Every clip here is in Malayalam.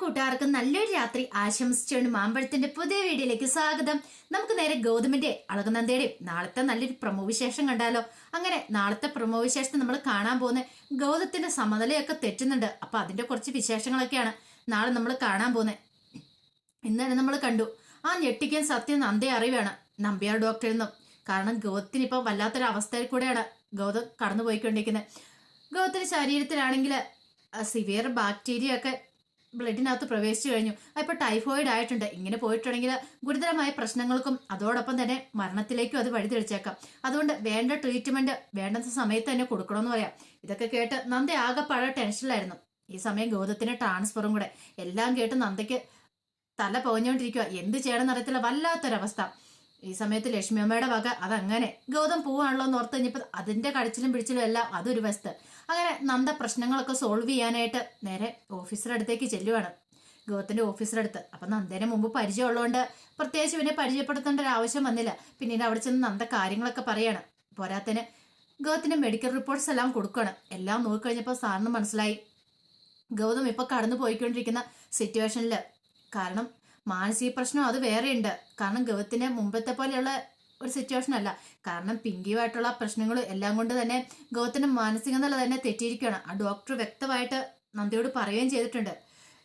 കൂട്ടുകാർക്കും നല്ലൊരു രാത്രി ആശംസിച്ചുകൊണ്ട് മാമ്പഴത്തിന്റെ പുതിയ വീഡിയോയിലേക്ക് സ്വാഗതം. നമുക്ക് നേരെ ഗൗതമിന്റെ അളകുനന്ദയുടെയും നാളത്തെ നല്ലൊരു പ്രമോ വിശേഷം കണ്ടാലോ. അങ്ങനെ നാളത്തെ പ്രമോ നമ്മൾ കാണാൻ പോകുന്ന ഗൗതത്തിന്റെ സമനിലയൊക്കെ തെറ്റുന്നുണ്ട്. അപ്പൊ അതിന്റെ കുറച്ച് വിശേഷങ്ങളൊക്കെയാണ് നാളെ നമ്മൾ കാണാൻ പോകുന്നത് ഇന്നലെ നമ്മൾ കണ്ടു. ആ ഞെട്ടിക്കാൻ സത്യം നന്ദയെ അറിവാണ്. നമ്പിയാർ ഡോക്ടറിൽ നിന്നും കാരണം ഗൗതത്തിന് ഇപ്പൊ വല്ലാത്തൊരു അവസ്ഥയിൽ കൂടെയാണ് ഗൗതം കടന്നു പോയിക്കൊണ്ടിരിക്കുന്നത് ഗൗതത്തിന്റെ ശരീരത്തിലാണെങ്കിൽ സിവിയർ ബാക്ടീരിയ ഒക്കെ ബ്ലഡിനകത്ത് പ്രവേശിച്ചു കഴിഞ്ഞു. അപ്പൊ ടൈഫോയിഡ് ആയിട്ടുണ്ട്. ഇങ്ങനെ പോയിട്ടുണ്ടെങ്കിൽ ഗുരുതരമായ പ്രശ്നങ്ങൾക്കും അതോടൊപ്പം തന്നെ മരണത്തിലേക്കും അത് വഴി തെളിച്ചേക്കാം അതുകൊണ്ട് വേണ്ട ട്രീറ്റ്മെന്റ് വേണ്ട സമയത്ത് തന്നെ കൊടുക്കണമെന്ന് പറയാം. ഇതൊക്കെ കേട്ട് നന്ദി ആകെ പഴ ടെൻഷനിലായിരുന്നു. ഈ സമയം ഗൗതത്തിന്റെ ട്രാൻസ്ഫറും കൂടെ. എല്ലാം കേട്ട് നന്ദയ്ക്ക് തല പോഞ്ഞോണ്ടിരിക്കുക എന്ത് ചെയ്യണമെന്ന് അറിയത്തില്ല വല്ലാത്തൊരവസ്ഥ. ഈ സമയത്ത് ലക്ഷ്മി അമ്മയുടെ വക അതങ്ങനെ ഗൗതം പോവാണല്ലോ എന്ന് ഓർത്ത് കഴിഞ്ഞപ്പോൾ അതിന്റെ കടിച്ചിലും പിടിച്ചിലും എല്ലാം അതൊരു വസ്ത് അങ്ങനെ നന്ദ പ്രശ്നങ്ങളൊക്കെ സോൾവ് ചെയ്യാനായിട്ട് നേരെ ഓഫീസറുടെ അടുത്തേക്ക് ചെല്ലുവാണ്. ഗൗതത്തിന്റെ ഓഫീസറുടെ അടുത്ത്. അപ്പൊ നന്ദേനെ മുമ്പ് പരിചയമുള്ളതുകൊണ്ട് പ്രത്യേകിച്ച് പിന്നെ പരിചയപ്പെടുത്തേണ്ട ഒരു ആവശ്യം വന്നില്ല. പിന്നീട് അവിടെ ചെന്ന് നന്ദ കാര്യങ്ങളൊക്കെ പറയാണ്. പോരാത്തിന് ഗൗതത്തിന്റെ മെഡിക്കൽ റിപ്പോർട്ട്സ് എല്ലാം കൊടുക്കണം. എല്ലാം നോക്കിക്കഴിഞ്ഞപ്പോൾ സാറിന് മനസ്സിലായി. ഗൗതം ഇപ്പൊ കടന്നു പോയിക്കൊണ്ടിരിക്കുന്ന സിറ്റുവേഷനിൽ കാരണം മാനസിക പ്രശ്നം അത് വേറെയുണ്ട്. കാരണം ഗവത്തിന് മുമ്പത്തെ പോലെയുള്ള ഒരു സിറ്റുവേഷൻ അല്ല. കാരണം പിങ്കിയുമായിട്ടുള്ള പ്രശ്നങ്ങൾ എല്ലാം കൊണ്ട് തന്നെ ഗവത്തിന്റെ മാനസിക നില തന്നെ തെറ്റിയിരിക്കുകയാണ്. ആ ഡോക്ടർ വ്യക്തമായിട്ട് നന്ദിയോട് പറയുകയും ചെയ്തിട്ടുണ്ട്.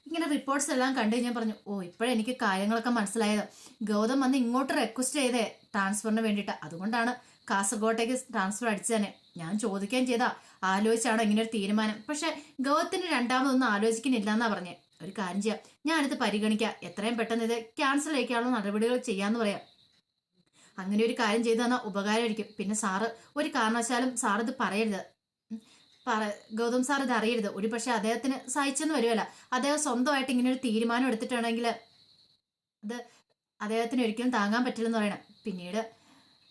ഇങ്ങനെ റിപ്പോർട്ട്സ് എല്ലാം കണ്ടു ഞാൻ പറഞ്ഞു ഓ ഇപ്പോഴെനിക്ക് കാര്യങ്ങളൊക്കെ മനസ്സിലായത്. ഗൗതം വന്ന് ഇങ്ങോട്ട് റിക്വസ്റ്റ് ചെയ്തേ ട്രാൻസ്ഫറിന് വേണ്ടിയിട്ട്. അതുകൊണ്ടാണ് കാസർഗോട്ടേക്ക് ട്രാൻസ്ഫർ അടിച്ചതന്നെ ഞാൻ ചോദിക്കുകയും ചെയ്താ. ആലോചിച്ചാണ് ഇങ്ങനെ ഒരു തീരുമാനം. പക്ഷെ ഗൗതത്തിന് രണ്ടാമതൊന്നും ആലോചിക്കുന്നില്ല എന്നാ പറഞ്ഞേ. ഒരു കാര്യം ചെയ്യാം. ഞാനിത് പരിഗണിക്കാം. എത്രയും പെട്ടെന്ന് ഇത് ക്യാൻസൽ അയക്കാനുള്ള നടപടികൾ ചെയ്യാന്ന് പറയാം. അങ്ങനെ ഒരു കാര്യം ചെയ്തു തന്നാൽ ഉപകാരമായിരിക്കും. പിന്നെ സാറ് ഒരു കാരണവശാലും സാർ ഇത് പറയരുത് പറ ഗൗതം സാർ ഇത് അറിയരുത്. ഒരു പക്ഷെ അദ്ദേഹത്തിന് സഹിച്ചെന്ന് വരുവല്ല. അദ്ദേഹം സ്വന്തമായിട്ട് ഇങ്ങനെ ഒരു തീരുമാനം എടുത്തിട്ടുണ്ടെങ്കിൽ അത് അദ്ദേഹത്തിന് ഒരിക്കലും താങ്ങാൻ പറ്റില്ലെന്ന് പറയണം. പിന്നീട്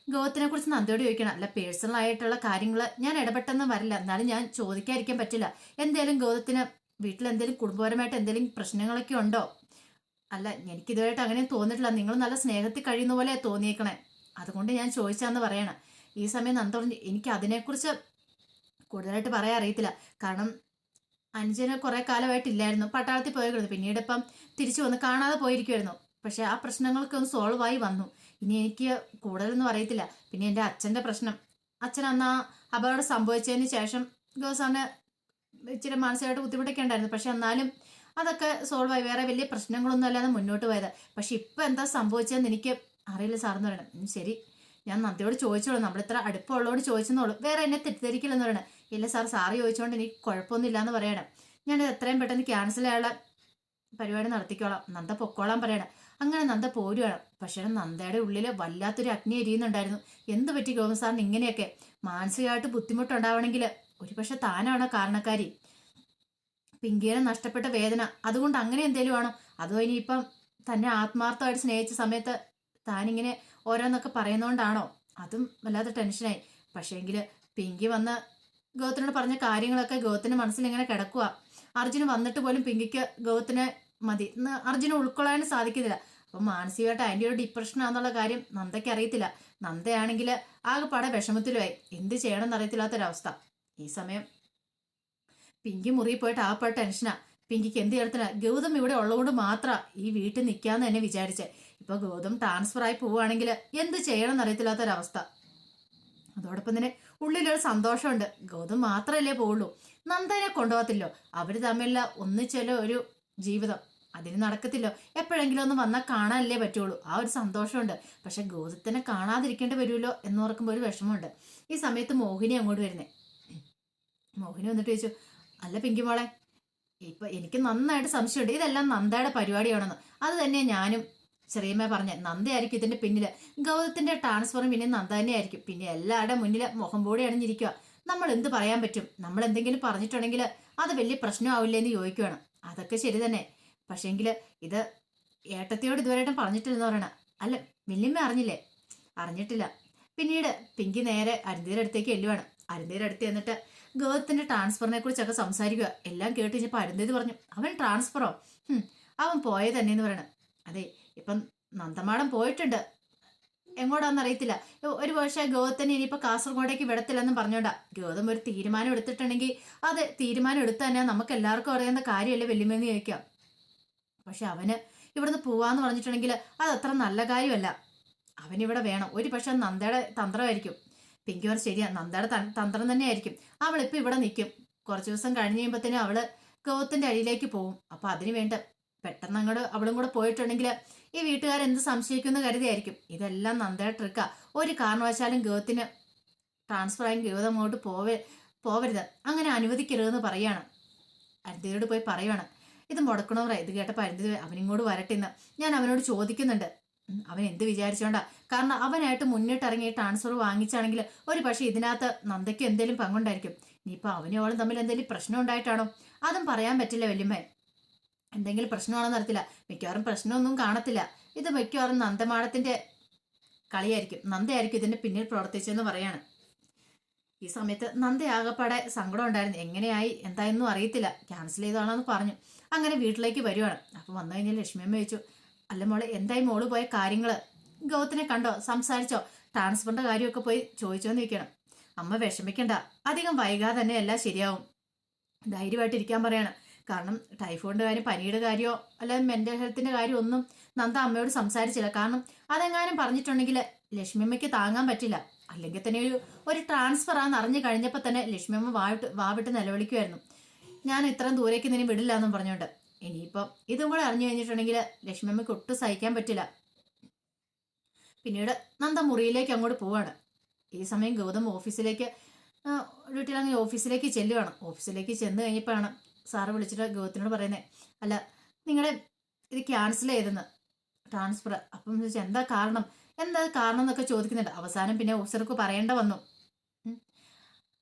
ഗൗതത്തിനെ കുറിച്ച് നന്ദിയോട് ചോദിക്കണം. അല്ല പേഴ്സണൽ ആയിട്ടുള്ള കാര്യങ്ങൾ ഞാൻ ഇടപെട്ടെന്ന് വരില്ല. എന്നാലും ഞാൻ ചോദിക്കാതിരിക്കാൻ പറ്റില്ല. എന്തായാലും ഗൗതത്തിന് വീട്ടിൽ എന്തെങ്കിലും കുടുംബപരമായിട്ട് എന്തെങ്കിലും പ്രശ്നങ്ങളൊക്കെ ഉണ്ടോ? അല്ല എനിക്ക് ഇതുവരെയായിട്ട് അങ്ങനെ തോന്നിയിട്ടില്ല. നിങ്ങൾ നല്ല സ്നേഹത്തിൽ കഴിയുന്ന പോലെ തോന്നിയേക്കണേ. അതുകൊണ്ട് ഞാൻ ചോദിച്ചാന്ന് പറയണം. ഈ സമയം നന്ദ എനിക്ക് അതിനെക്കുറിച്ച് കൂടുതലായിട്ട് പറയാൻ അറിയത്തില്ല. കാരണം അനുജന് കുറെ കാലമായിട്ടില്ലായിരുന്നു. പട്ടാളത്തിൽ പോയിരുന്നു പിന്നീട് ഇപ്പം തിരിച്ചു വന്ന് കാണാതെ പോയിരിക്കുമായിരുന്നു പക്ഷെ ആ പ്രശ്നങ്ങളൊക്കെ ഒന്ന് സോൾവ് ആയി വന്നു. ഇനി എനിക്ക് കൂടുതലൊന്നും അറിയത്തില്ല. പിന്നെ എന്റെ അച്ഛന്റെ പ്രശ്നം. അച്ഛൻ അന്ന് ആ അപകടം സംഭവിച്ചതിന് ശേഷം ഗോസാറിന് ഇച്ചിരി മാനസികമായിട്ട് ബുദ്ധിമുട്ടൊക്കെ ഉണ്ടായിരുന്നു. പക്ഷെ എന്നാലും അതൊക്കെ സോൾവ് ആയി. വേറെ വലിയ പ്രശ്നങ്ങളൊന്നും അല്ലാതെ മുന്നോട്ട് പോയത്. പക്ഷെ ഇപ്പം എന്താ സംഭവിച്ചതെന്ന് എനിക്ക് അറിയില്ല സാറെന്ന് പറയണം. ശരി. ഞാൻ നന്ദിയോട് ചോദിച്ചോളൂ. നമ്മളിത്ര അടുപ്പമുള്ളതോട് ചോദിച്ചെന്നോളൂ. വേറെ എന്നെ തെറ്റിദ്ധരിക്കില്ലെന്ന് പറയണം. ഇല്ല സാർ സാറ് ചോദിച്ചുകൊണ്ട് എനിക്ക് കുഴപ്പമൊന്നുമില്ല എന്ന് പറയണം. ഞാൻ എത്രയും പെട്ടെന്ന് ക്യാൻസൽ ചെയ്യാനുള്ള പരിപാടി നടത്തിക്കോളാം. നന്ദ പൊക്കോളാം പറയണം. അങ്ങനെ നന്ദ പോരുകയാണ് പക്ഷേ നന്ദയുടെ ഉള്ളിൽ വല്ലാത്തൊരു അഗ്നി എരിയുന്നുണ്ടായിരുന്നു. എന്ത് പറ്റി ഗോവിന്ദ് സാറിന് ഇങ്ങനെയൊക്കെ? മാനസികമായിട്ട് ബുദ്ധിമുട്ടുണ്ടാവണമെങ്കിൽ ഒരുപക്ഷെ താനാണോ കാരണക്കാരി. പിങ്കിയെ നഷ്ടപ്പെട്ട വേദന. അതുകൊണ്ട് അങ്ങനെ എന്തേലും ആണോ? അതോ ഇനിയിപ്പം തന്നെ ആത്മാർത്ഥമായിട്ട് സ്നേഹിച്ച സമയത്ത് താനിങ്ങനെ ഓരോന്നൊക്കെ പറയുന്നോണ്ടാണോ? അതും വല്ലാതെ ടെൻഷനായി. പക്ഷേങ്കിൽ പിങ്കി വന്ന് ഗൗതത്തിനോട് പറഞ്ഞ കാര്യങ്ങളൊക്കെ ഗൗതത്തിന്റെ മനസ്സിൽ ഇങ്ങനെ കിടക്കുക അർജുന് വന്നിട്ട് പോലും പിങ്കിക്ക് ഗൗതത്തിനെ മതി. അർജുന് ഉൾക്കൊള്ളാനും സാധിക്കുന്നില്ല. അപ്പൊ മാനസികമായിട്ട് ഡിപ്രഷൻ ആണെന്നുള്ള കാര്യം നന്ദയ്ക്ക് അറിയത്തില്ല. നന്ദയാണെങ്കിൽ ആകെപ്പാടെ വിഷമത്തിലുമായി. എന്ത് ചെയ്യണം എന്നറിയത്തില്ലാത്തൊരവസ്ഥ ഈ സമയം. പിങ്കി മുറിയിൽ പോയിട്ട് ആകെപ്പാടെ ടെൻഷനാ പിങ്കിക്ക് എന്ത് ചെയ്യണത്തില്ല ഗൗതം ഇവിടെ ഉള്ളതുകൊണ്ട് മാത്രം ഈ വീട്ടിൽ നിൽക്കാന്ന് തന്നെ വിചാരിച്ചേ. ഇപ്പൊ ഗൗതം ട്രാൻസ്ഫർ ആയി പോവുകയാണെങ്കിൽ എന്ത് ചെയ്യണം എന്നറിയത്തില്ലാത്തൊരവസ്ഥ അതോടൊപ്പം തന്നെ ഉള്ളിലൊരു സന്തോഷമുണ്ട്. ഗൗതം മാത്രമല്ലേ പോവുള്ളൂ. നന്ദനെ കൊണ്ടുപോകത്തില്ലോ. അവർ തമ്മിലുള്ള ഒന്നിച്ചല്ലോ ഒരു ജീവിതം. അതിന് നടക്കത്തില്ലോ. എപ്പോഴെങ്കിലും ഒന്ന് വന്നാൽ കാണാനല്ലേ പറ്റുള്ളൂ. ആ ഒരു സന്തോഷമുണ്ട്. പക്ഷെ ഗൗതത്തിനെ കാണാതിരിക്കേണ്ടി വരുമല്ലോ എന്ന് ഓർക്കുമ്പോൾ ഒരു വിഷമമുണ്ട്. ഈ സമയത്ത് മോഹിനി അങ്ങോട്ട് വരുന്നേ. മോഹിനി വന്നിട്ട് ചോദിച്ചു അല്ല പിങ്കി മോളെ ഇപ്പൊ എനിക്ക് നന്നായിട്ട് സംശയമുണ്ട്. ഇതെല്ലാം നന്ദയുടെ പരിപാടിയാണെന്ന്. അത് തന്നെ ഞാനും ചെറിയമ്മ പറഞ്ഞ. നന്ദയായിരിക്കും ഇതിന്റെ പിന്നിൽ. ഗൗതത്തിന്റെ ട്രാൻസ്ഫറും പിന്നെ നന്ദ തന്നെയായിരിക്കും. പിന്നെ എല്ലാവരുടെ മുന്നിൽ മുഖം പൂടി അണിഞ്ഞിരിക്കുക നമ്മൾ എന്ത് പറയാൻ പറ്റും? നമ്മൾ എന്തെങ്കിലും പറഞ്ഞിട്ടുണ്ടെങ്കിൽ അത് വലിയ പ്രശ്നമാവില്ലേ എന്ന് ചോദിക്കുവാണ്. അതൊക്കെ ശരി തന്നെ. പക്ഷേങ്കിൽ ഇത് ഏട്ടത്തിയോട് ഇതുവരെയായിട്ടും പറഞ്ഞിട്ടില്ലെന്ന് പറയണ. അല്ല വല്യമ്മ അറിഞ്ഞില്ലേ? അറിഞ്ഞിട്ടില്ല. പിന്നീട് പിങ്കി നേരെ അരുന്തിയുടെ അടുത്തേക്ക് എല്ലുവാണ് അരുന്തിയുടെ അടുത്ത് എന്നിട്ട് ഗൗതത്തിന്റെ ട്രാൻസ്ഫറിനെ കുറിച്ചൊക്കെ സംസാരിക്കുക. എല്ലാം കേട്ട് കഴിഞ്ഞപ്പോൾ അരുന്തേത് പറഞ്ഞു അവൻ ട്രാൻസ്ഫറോ അവൻ പോയത് തന്നെയെന്ന് പറയണം. അതെ ഇപ്പം നന്ദമാടം പോയിട്ടുണ്ട്. എങ്ങോട്ടാണെന്ന് അറിയത്തില്ല ഒരു പക്ഷേ ഗൗതത്തിന് ഇനിയിപ്പോൾ കാസർഗോഡേക്ക് വിടത്തില്ലെന്നും പറഞ്ഞോണ്ടാ. ഗൗതം ഒരു തീരുമാനം എടുത്തിട്ടുണ്ടെങ്കിൽ അതെ തീരുമാനം എടുത്ത് തന്നെ നമുക്ക് എല്ലാവർക്കും അറിയുന്ന കാര്യമല്ലേ വെല്ലുമെന്ന് ചോദിക്കാം. പക്ഷെ അവന് ഇവിടുന്ന് പോവാന്ന് പറഞ്ഞിട്ടുണ്ടെങ്കിൽ അത് അത്ര നല്ല കാര്യമല്ല. അവനിവിടെ വേണം. ഒരു പക്ഷെ നന്ദയുടെ തന്ത്രമായിരിക്കും. പിങ്കി പറഞ്ഞ ശരിയാ നന്ദയുടെ തന്ത്രം തന്നെയായിരിക്കും. അവളിപ്പോൾ ഇവിടെ നിൽക്കും കുറച്ച് ദിവസം കഴിഞ്ഞ് കഴിയുമ്പോഴത്തേനും അവൾ ഗൗത്തിന്റെ അടിയിലേക്ക് പോകും അപ്പൊ അതിന് വേണ്ട പെട്ടെന്ന് അങ്ങോട്ട് അവളും കൂടെ പോയിട്ടുണ്ടെങ്കിൽ ഈ വീട്ടുകാരെന്ത് സംശയിക്കുന്ന കരുതിയായിരിക്കും. ഇതെല്ലാം നന്ദയുടെ ട്രിക്കാ ഒരു കാരണവശാലും ഗൗത്തിന് ട്രാൻസ്ഫർ ആയി ഗൗതം അങ്ങോട്ട് പോവേ പോവരുത്. അങ്ങനെ അനുവദിക്കരുതെന്ന് പറയാണ്. അരുന്തിയോട് പോയി പറയുവാണ്. ഇത് മുടക്കണവറ ഇത് കേട്ടപ്പോൾ അരുന്തി അവനിങ്ങോട്ട് വരട്ടെന്ന്. ഞാൻ അവനോട് ചോദിക്കുന്നുണ്ട്. അവൻ എന്ത് വിചാരിച്ചോണ്ടാ? കാരണം അവനായിട്ട് മുന്നിട്ട് ഇറങ്ങി ട്രാൻസ്ഫർ വാങ്ങിച്ചാണെങ്കിൽ ഒരു പക്ഷേ ഇതിനകത്ത് നന്ദയ്ക്ക് എന്തെങ്കിലും പങ്കുണ്ടായിരിക്കും. ഇനിയിപ്പോൾ അവനും അവളും തമ്മിൽ എന്തെങ്കിലും പ്രശ്നം ഉണ്ടായിട്ടാണോ? അതും പറയാൻ പറ്റില്ല വല്യമ്മ. എന്തെങ്കിലും പ്രശ്നമാണെന്ന് അറിയത്തില്ല. മിക്കവാറും പ്രശ്നമൊന്നും കാണത്തില്ല. ഇത് മിക്കവാറും നന്ദമാടത്തിന്റെ കളിയായിരിക്കും. നന്ദയായിരിക്കും ഇതിന്റെ പിന്നിൽ പ്രവർത്തിച്ചെന്ന് പറയാണ്. ഈ സമയത്ത് നന്ദ ആകപ്പാടെ സങ്കടം ഉണ്ടായിരുന്നു. എങ്ങനെയായി? എന്തായെന്നും അറിയത്തില്ല. ക്യാൻസൽ ചെയ്താണെന്ന് പറഞ്ഞു. അങ്ങനെ വീട്ടിലേക്ക് വരുവാണ്. അപ്പോൾ വന്നു കഴിഞ്ഞാൽ ലക്ഷ്മിയമ്മ ചോദിച്ചു അല്ല മോളെ എന്തായി മോൾ പോയ കാര്യങ്ങൾ? ഗൗത്തിനെ കണ്ടോ? സംസാരിച്ചോ? ട്രാൻസ്ഫറിന്റെ കാര്യമൊക്കെ പോയി ചോദിച്ചോന്ന് നിൽക്കണം അമ്മ വിഷമിക്കണ്ട. അധികം വൈകാതെ തന്നെ എല്ലാം ശരിയാവും. ധൈര്യമായിട്ട് ഇരിക്കാൻ പറയണം. കാരണം ടൈഫോയിഡിന്റെ കാര്യം പനിയുടെ കാര്യമോ അല്ലാതെ മെന്റൽ ഹെൽത്തിന്റെ കാര്യം ഒന്നും നന്ദ അമ്മയോട് സംസാരിച്ചില്ല. കാരണം അതെങ്ങാനും പറഞ്ഞിട്ടുണ്ടെങ്കിൽ ലക്ഷ്മിയമ്മയ്ക്ക് താങ്ങാൻ പറ്റില്ല. അല്ലെങ്കിൽ തന്നെ ഒരു ഒരു ട്രാൻസ്ഫർ ആണെന്ന് അറിഞ്ഞു കഴിഞ്ഞപ്പോൾ തന്നെ ലക്ഷ്മിയമ്മ വാവിട്ട് വാവിട്ട് നിലവിളിക്കുമായിരുന്നു ഞാൻ ഇത്രയും ദൂരേക്ക് നിന്നെ വിടില്ല എന്നും പറഞ്ഞുകൊണ്ട്. ഇനിയിപ്പം ഇതും കൂടെ അറിഞ്ഞു കഴിഞ്ഞിട്ടുണ്ടെങ്കിൽ ലക്ഷ്മിയമ്മയ്ക്ക് ഒട്ടും സഹിക്കാൻ പറ്റില്ല. പിന്നീട് നന്ദ മുറിയിലേക്ക് അങ്ങോട്ട് പോവാണ്. ഈ സമയം ഗൗതം ഓഫീസിലേക്ക് ആ, അങ്ങനെ ഓഫീസിലേക്ക് ചെല്ലുവാണ്. ഓഫീസിലേക്ക് ചെന്ന് കഴിഞ്ഞപ്പോഴാണ് സാറ് വിളിച്ചിട്ട് ഗൗതത്തിനോട് പറയുന്നത് അല്ല നിങ്ങളെ ഇത് ക്യാൻസൽ ചെയ്തെന്ന് ട്രാൻസ്ഫർ അപ്പം എന്താ കാരണം? എന്താ കാരണം എന്നൊക്കെ ചോദിക്കുന്നുണ്ട്. അവസാനം പിന്നെ ഓഫീസർക്ക് പറയേണ്ട വന്നു.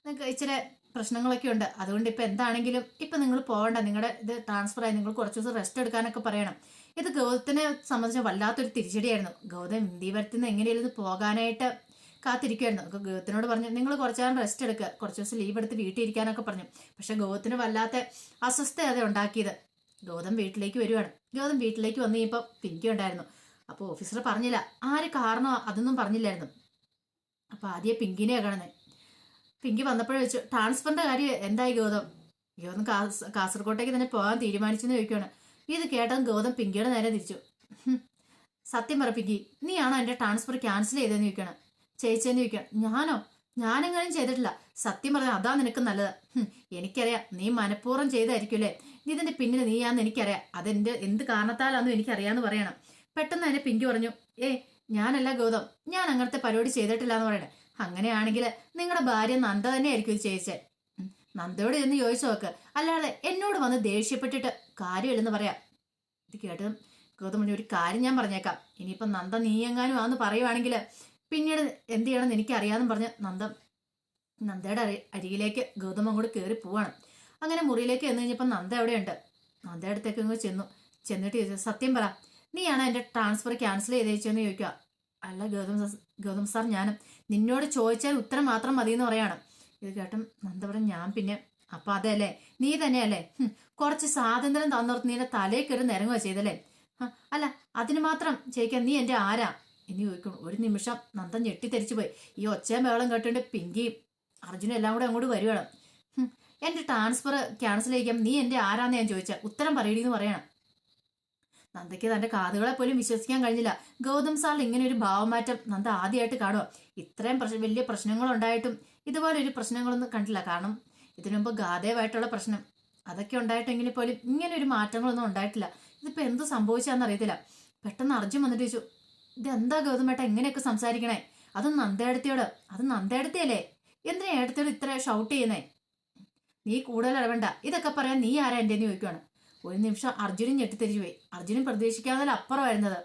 നിങ്ങൾക്ക് ഇച്ചിരി പ്രശ്നങ്ങളൊക്കെ ഉണ്ട്. അതുകൊണ്ട് ഇപ്പം എന്താണെങ്കിലും ഇപ്പം നിങ്ങൾ പോകണ്ട. നിങ്ങളുടെ ഇത് ട്രാൻസ്ഫർ ആയി നിങ്ങൾ കുറച്ച് ദിവസം റെസ്റ്റ് എടുക്കാനൊക്കെ പറയണം. ഇത് ഗൗതത്തിനെ സംബന്ധിച്ച് വല്ലാത്തൊരു തിരിച്ചടിയായിരുന്നു. ഗൗതം ഇന്ത്യവരത്തിൽ നിന്ന് എങ്ങനെയാലും ഇത് പോകാനായിട്ട് കാത്തിരിക്കുമായിരുന്നു അപ്പോൾ ഗൗതത്തിനോട് പറഞ്ഞു നിങ്ങൾ കുറച്ച് നേരം റെസ്റ്റ് എടുക്കുക കുറച്ച് ദിവസം ലീവ് എടുത്ത് വീട്ടിൽ ഇരിക്കാനൊക്കെ പറഞ്ഞു. പക്ഷേ ഗൗതത്തിന് വല്ലാത്ത അസ്വസ്ഥത ഉണ്ടാക്കിയത്. ഗൗതം വീട്ടിലേക്ക് വരുവാണ്. ഗൗതം വീട്ടിലേക്ക് വന്നു കഴിഞ്ഞപ്പോൾ പിങ്കി ഉണ്ടായിരുന്നു അപ്പോൾ ഓഫീസർ പറഞ്ഞില്ല. ആര് കാരണം അതൊന്നും പറഞ്ഞില്ലായിരുന്നു. അപ്പോൾ ആദ്യം പിങ്കിനെയാണ് കാണുന്നത് പിങ്കി വന്നപ്പോഴേ വെച്ചു ട്രാൻസ്ഫറിന്റെ കാര്യം എന്തായി ഗൗതം? ഗൗതം കാസ് കാസർഗോട്ടേക്ക് തന്നെ പോകാൻ തീരുമാനിച്ചെന്ന് ചോദിക്കുകയാണ് ഇത് കേട്ടതും ഗൗതം പിങ്കിയുടെ നേരെ തിരിച്ചു. സത്യം പറ പിങ്കി നീയാണോ എന്റെ ട്രാൻസ്ഫർ ക്യാൻസൽ ചെയ്തതെന്ന് ചോദിക്കണം ചേച്ചിയെന്ന് ചോദിക്കണം ഞാനോ? ഞാനെങ്ങനെയും ചെയ്തിട്ടില്ല. സത്യം പറഞ്ഞാൽ അതാ നിനക്ക് നല്ലത്. എനിക്കറിയാം. നീ മനഃപൂർവം ചെയ്തായിരിക്കുമല്ലേ നീ ഇതിന്റെ പിന്നിൽ നീയാന്ന് എനിക്കറിയാം. അതെന്റെ എന്ത് കാരണത്താലാന്നും എനിക്കറിയാന്ന് പറയണം. പെട്ടെന്ന് തന്നെ പിങ്കി പറഞ്ഞു ഏ ഞാനല്ല ഗൗതം. ഞാൻ അങ്ങനത്തെ പരിപാടി ചെയ്തിട്ടില്ല എന്ന് പറയണേ. അങ്ങനെയാണെങ്കിൽ നിങ്ങളുടെ ഭാര്യ നന്ദ തന്നെയായിരിക്കും ഇത് ചെയ്യിച്ചേ നന്ദയോട് ചെന്ന് ചോദിച്ചു നോക്ക്. അല്ലാതെ എന്നോട് വന്ന് ദേഷ്യപ്പെട്ടിട്ട് കാര്യമില്ലെന്ന് പറയാം. ഇത് കേട്ട് ഗൗതമണി ഒരു കാര്യം ഞാൻ പറഞ്ഞേക്കാം. ഇനിയിപ്പം നന്ദ നീ എങ്ങാനും ആന്ന് പറയുവാണെങ്കിൽ പിന്നീട് എന്ത് ചെയ്യണമെന്ന് എനിക്കറിയാമെന്ന് പറഞ്ഞ് നന്ദ നന്ദയുടെ അരി അരികിലേക്ക് ഗൗതമൻ കൂടെ കയറി പോവാണ്. അങ്ങനെ മുറിയിലേക്ക് ചെന്ന് കഴിഞ്ഞപ്പോൾ നന്ദ എവിടെയുണ്ട്? നന്ദയുടെ അടുത്തേക്ക് ചെന്നു. ചെന്നിട്ട് സത്യം പറ നീയാണ് എന്റെ ട്രാൻസ്ഫർ ക്യാൻസൽ ചെയ്തേച്ചെന്ന് ചോദിക്കുക അല്ല ഗൗതം ഗൗതം സാർ ഞാൻ നിന്നോട് ചോദിച്ചാൽ ഉത്തരം മാത്രം മതി എന്ന് പറയാണ്. ഇത് കേട്ടും നന്ദ ഞാൻ പിന്നെ അപ്പൊ അതല്ലേ നീ തന്നെയല്ലേ കുറച്ച് സ്വാതന്ത്ര്യം തന്നോർത്ത് നീ എന്റെ തലയിൽ കയറി നിരങ്ങുക ചെയ്തല്ലേ അല്ല അതിന് മാത്രം ചോദിക്കാൻ നീ എന്റെ ആരാ? എന്ന് ചോദിക്കണം ഒരു നിമിഷം നന്ദൻ ഞെട്ടിത്തെരിച്ചു പോയി. ഈ ഒച്ചയും ബഹളം കേട്ടിട്ട് പിങ്കിയും അർജുനും എല്ലാം കൂടെ അങ്ങോട്ട് വരുവാണ്. എന്റെ ട്രാൻസ്ഫർ ക്യാൻസൽ ചെയ്യിക്കാം നീ എന്റെ ആരാന്ന് ഞാൻ ചോദിച്ചാൽ ഉത്തരം പറയണീന്ന് പറയണം. നന്ദയ്ക്ക് തന്റെ കാതുകളെ പോലും വിശ്വസിക്കാൻ കഴിഞ്ഞില്ല. ഗൗതം സാർ ഇങ്ങനെ ഒരു ഭാവമാറ്റം നന്ദ ആദ്യമായിട്ട് കാണുക ഇത്രയും പ്രശ്ന വലിയ പ്രശ്നങ്ങളുണ്ടായിട്ടും ഇതുപോലെ ഒരു പ്രശ്നങ്ങളൊന്നും കണ്ടില്ല. കാരണം ഇതിനുമുമ്പ് ഗാദേവായിട്ടുള്ള പ്രശ്നം അതൊക്കെ ഉണ്ടായിട്ടെങ്കിൽ പോലും ഇങ്ങനെ ഒരു മാറ്റങ്ങളൊന്നും ഉണ്ടായിട്ടില്ല. ഇതിപ്പോ എന്ത് സംഭവിച്ചാന്ന് അറിയത്തില്ല. പെട്ടെന്ന് അർജുൻ വന്നിട്ട് ചോദിച്ചു ഇതെന്താ ഗൗതമേട്ട എങ്ങനെയൊക്കെ സംസാരിക്കണേ? അത് നന്ദേടത്തിയോട് അത് നന്ദേടത്തിയല്ലേ എന്തിനാ ഏടത്തിയോട് ഇത്ര ഷൗട്ട് ചെയ്യുന്നേ? നീ കൂടുതൽ ഇടവേണ്ട. ഇതൊക്കെ പറയാൻ നീ ആരാ എന്റെ ചോദിക്കുവാണ്. ഒരു നിമിഷം അർജുനും ഞെട്ടിത്തിരിച്ചു പോയി. അർജുനും പ്രതീക്ഷിക്കാതെ അപ്പുറം വരുന്നത്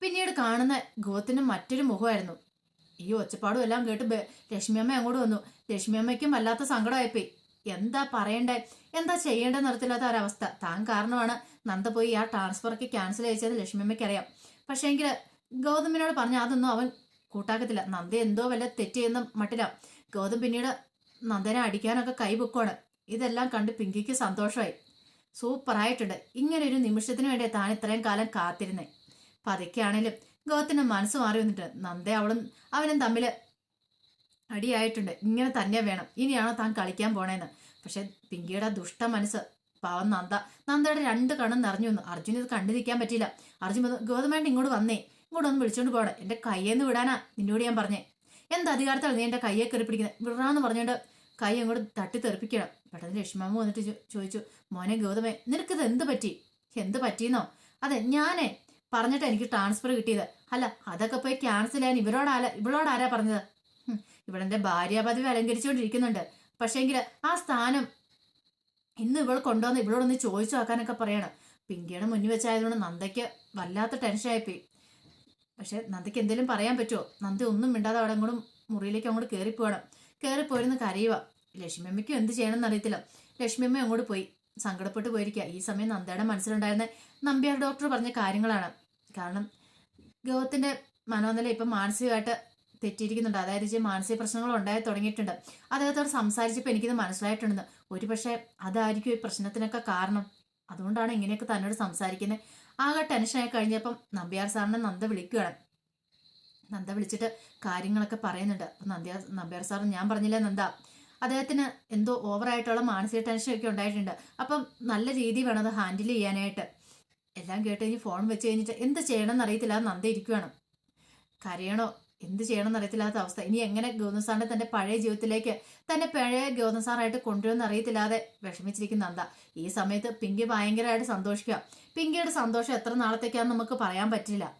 പിന്നീട് കാണുന്ന ഗോത്തിന് മറ്റൊരു മുഖമായിരുന്നു. ഈ ഒച്ചപ്പാടും എല്ലാം കേട്ട് ലക്ഷ്മിയമ്മ അങ്ങോട്ട് വന്നു. ലക്ഷ്മിയമ്മയ്ക്കും വല്ലാത്ത സങ്കടമായിപ്പോയി. എന്താ പറയണ്ടേ? എന്താ ചെയ്യേണ്ടെന്ന് അറിയത്തില്ലാത്ത ഒരവസ്ഥ. താൻ കാരണമാണ്. നന്ദ പോയി ആ ട്രാൻസ്ഫറൊക്കെ ക്യാൻസൽ അയച്ചത് ലക്ഷ്മിയമ്മയ്ക്ക് അറിയാം പക്ഷേങ്കിൽ ഗൗതമിനോട് പറഞ്ഞ അതൊന്നും അവൻ കൂട്ടാക്കത്തില്ല. നന്ദ എന്തോ വല്ല തെറ്റ് ചെയ്യുന്ന മട്ടില്ല ഗൗതം പിന്നീട് നന്ദനെ അടിക്കാനൊക്കെ കൈബുക്കാണ് ഇതെല്ലാം കണ്ട് പിങ്കിക്ക് സന്തോഷമായി. സൂപ്പറായിട്ടുണ്ട്. ഇങ്ങനെ ഒരു നിമിഷത്തിന് വേണ്ടി താൻ ഇത്രയും കാലം കാത്തിരുന്നേ. പതുക്കെയാണേലും ഗോത്തിന്റെ മനസ്സ് മാറി വന്നിട്ട് നന്ദേ അവളും അവനും തമ്മിൽ അടിയായിട്ടുണ്ട്. ഇങ്ങനെ തന്നെ വേണം. ഇനിയാണോ താൻ കളിക്കാൻ പോണേന്ന്. പക്ഷെ പിങ്കിയുടെ ദുഷ്ട മനസ്സ് പാവം നന്ദ. നന്ദയുടെ രണ്ട് കണ്ണും നിറഞ്ഞു വന്നു. അർജുൻ ഇത് കണ്ടു നിൽക്കാൻ പറ്റിയില്ല. അർജുൻ ഗോതമേണ്ട ഇങ്ങോട്ട് വന്നേ. ഇങ്ങോട്ട് ഒന്ന് വിളിച്ചോണ്ട് പോകണം. എന്റെ കയ്യേന്ന് വിടാനാ നിന്നോട് ഞാൻ പറഞ്ഞേ. എന്ത് അധികാരത്താണ് നീ എന്റെ കയ്യെ കയറി പിടിക്കുന്നത് വിടാന്ന് പറഞ്ഞോണ്ട് കൈ അങ്ങോട്ട് തട്ടി തെറിപ്പിക്കണം. പെട്ടെന്ന് ലക്ഷ്മമ്മ വന്നിട്ട് ചോദിച്ചു മോനെ ഗൗതമേ നിനക്കിത് എന്ത് പറ്റി? എന്ത് പറ്റിയെന്നോ? അതെ ഞാനേ പറഞ്ഞിട്ട് എനിക്ക് ട്രാൻസ്ഫർ കിട്ടിയത്. അല്ല അതൊക്കെ പോയി ക്യാൻസൽ ചെയ്യാൻ ഇവരോടാല ഇവളോടാരാ പറഞ്ഞത്? ഇവളെന്റെ ഭാര്യ പദവി അലങ്കരിച്ചുകൊണ്ടിരിക്കുന്നുണ്ട്. പക്ഷേങ്കിൽ ആ സ്ഥാനം ഇന്ന് ഇവൾ കൊണ്ടുവന്ന് ഇവളോടൊന്ന് ചോദിച്ചു നോക്കാനൊക്കെ പറയണം. പിങ്കിയുടെ മുന്നിൽ വെച്ചായതുകൊണ്ട് നന്ദയ്ക്ക് വല്ലാത്ത ടെൻഷനായിപ്പോയി പക്ഷെ നന്ദയ്ക്ക് എന്തെങ്കിലും പറയാൻ പറ്റുമോ? നന്ദി ഒന്നും മിണ്ടാതെ അവിടെ അങ്ങോട്ട് മുറിയിലേക്ക് അങ്ങോട്ട് കയറിപ്പോകണം കയറിപ്പോയിരുന്ന് കരയുക ലക്ഷ്മിയമ്മയ്ക്കും എന്ത് ചെയ്യണമെന്ന് അറിയത്തില്ല. ലക്ഷ്മിയമ്മ അങ്ങോട്ട് പോയി. സങ്കടപ്പെട്ട് പോയിരിക്കുക ഈ സമയം നന്ദയുടെ മനസ്സിലുണ്ടായിരുന്ന നമ്പ്യാർ ഡോക്ടർ പറഞ്ഞ കാര്യങ്ങളാണ്. കാരണം ഗൗതത്തിന്റെ മനോനില ഇപ്പം മാനസികമായിട്ട് തെറ്റിയിരിക്കുന്നുണ്ട്. അതായത് മാനസിക പ്രശ്നങ്ങൾ ഉണ്ടായി തുടങ്ങിയിട്ടുണ്ട്. അദ്ദേഹത്തോട് സംസാരിച്ചപ്പോൾ എനിക്കിത് മനസ്സിലായിട്ടുണ്ടെന്ന്. ഒരു പക്ഷേ അതായിരിക്കും ഈ പ്രശ്നത്തിനൊക്കെ കാരണം. അതുകൊണ്ടാണ് ഇങ്ങനെയൊക്കെ തന്നോട് സംസാരിക്കുന്നത് ആകെ ടെൻഷനായി കഴിഞ്ഞപ്പം നമ്പ്യാർ സാറിനെ നന്ദ വിളിക്കുകയാണ്. നന്ദ വിളിച്ചിട്ട് കാര്യങ്ങളൊക്കെ പറയുന്നുണ്ട്. അപ്പം നന്ദ നമ്പ്യാർ സാർ ഞാൻ പറഞ്ഞില്ലേ നന്ദ? അദ്ദേഹത്തിന് എന്തോ ഓവറായിട്ടുള്ള മാനസിക ടെൻഷൻ ഒക്കെ ഉണ്ടായിട്ടുണ്ട്. അപ്പം നല്ല രീതി വേണം അത് ഹാൻഡിൽ ചെയ്യാനായിട്ട്. എല്ലാം കേട്ട് ഇനി ഫോൺ വെച്ച് കഴിഞ്ഞിട്ട് എന്ത് ചെയ്യണം അറിയത്തില്ല നന്ദ ഇരിക്കുകയാണ് കരയണോ? എന്ത് ചെയ്യണം അറിയത്തില്ലാത്ത അവസ്ഥ. ഇനി എങ്ങനെ ഗൗതം സാറിന്റെ തന്റെ പഴയ ജീവിതത്തിലേക്ക് തന്നെ പഴയ ഗൗതം സാറായിട്ട് കൊണ്ടുവരുമെന്ന് അറിയത്തില്ലാതെ വിഷമിച്ചിരിക്കുന്ന നന്ദ. ഈ സമയത്ത് പിങ്കി ഭയങ്കരമായിട്ട് സന്തോഷിക്കുക. പിങ്കിയുടെ സന്തോഷം എത്ര നാളത്തേക്കാന്ന് നമുക്ക് പറയാൻ പറ്റില്ല.